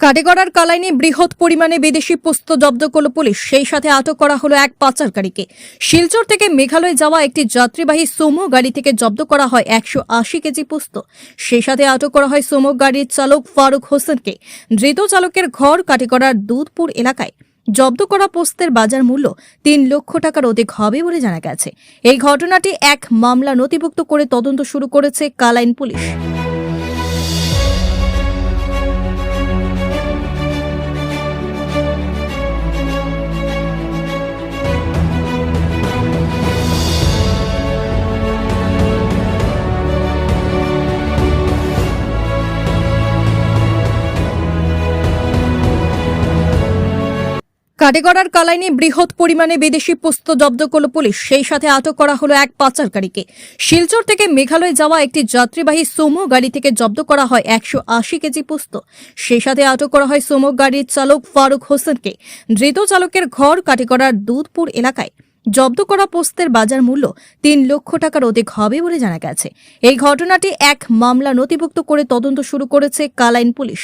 কাটেগড়ার কালাইনে বৃহৎ পরিমাণে বিদেশি পোস্ত জব্দ করল পুলিশ। সেই সাথে আটক করা হলো এক পাচারকারীকে। শিলচর থেকে মেঘালয় যাওয়া একটি যাত্রীবাহী সোমো গাড়ি থেকে জব্দ করা হয় একশো আশি কেজি পোস্ত। সেই সাথে আটক করা হয় সোমো গাড়ির চালক ফারুক হোসেনকে। ধৃত চালকের ঘর কাটেগড়ার দুধপুর এলাকায়। জব্দ করা পোস্তের বাজার মূল্য তিন লক্ষ টাকার অধিক হবে বলে জানা গেছে। এই ঘটনাটি এক মামলা নথিভুক্ত করে তদন্ত শুরু করেছে কালাইন পুলিশ। কাটেগড়ার কালাইনে বৃহৎ পরিমাণে বিদেশি পোস্ত জব্দ করল পুলিশ। সেই সাথে আটক করা হলো এক পাচারকারীকে। শিলচর থেকে মেঘালয় যাওয়া একটি যাত্রীবাহী সোমো গাড়ি থেকে জব্দ করা হয় একশো আশি কেজি পোস্ত। সেই সাথে আটক করা হয় সোমো গাড়ির চালক ফারুক হোসেনকে। ধৃত চালকের ঘর কাটেগড়ার দুধপুর এলাকায়। জব্দ করা পোস্তের বাজার মূল্য তিন লক্ষ টাকার অধিক হবে বলে জানা গেছে। এই ঘটনাটি এক মামলা নথিভুক্ত করে তদন্ত শুরু করেছে কালাইন পুলিশ।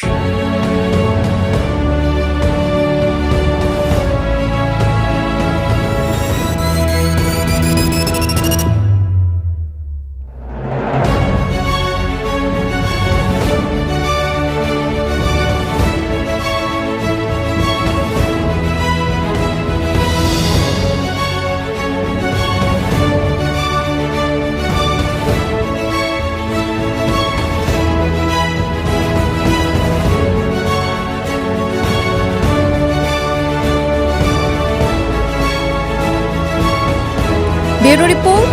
Bureau report